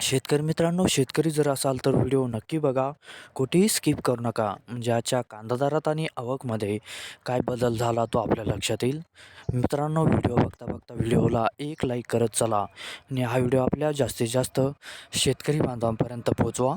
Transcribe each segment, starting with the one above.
शेतकरी मित्रांनो शेतकरी जर असाल तर व्हिडिओ नक्की बघा. कुठेही स्किप करू नका. म्हणजे आजच्या कांदा दरात आणि आवकमध्ये काय बदल झाला तो आपल्या लक्षात येईल. मित्रांनो व्हिडिओ बघता बघता व्हिडिओला एक लाईक करत चला. आणि हा व्हिडिओ आपल्या जास्तीत जास्त शेतकरी बांधवांपर्यंत पोहोचवा.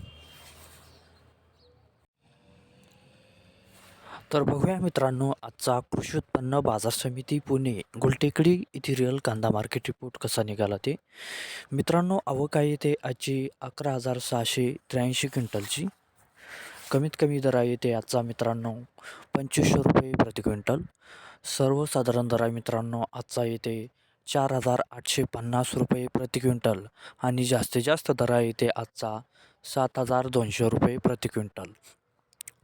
तर बघूया मित्रांनो आजचा कृषी उत्पन्न बाजार समिती पुणे गुलटेकडी येथे रिअल कांदा मार्केट रिपोर्ट कसा निघाला ते. मित्रांनो आवक येते आजची अकरा हजार सहाशे त्र्याऐंशी क्विंटलची. कमीत कमी दर आहे ते आजचा मित्रांनो पंचवीसशे रुपये प्रति क्विंटल. सर्वसाधारण दर आहे मित्रांनो आजचा येते चार हजार आठशे पन्नास रुपये प्रति क्विंटल आणि जास्तीत जास्त दर आहे ते आजचा सात हजार दोनशे रुपये प्रति क्विंटल.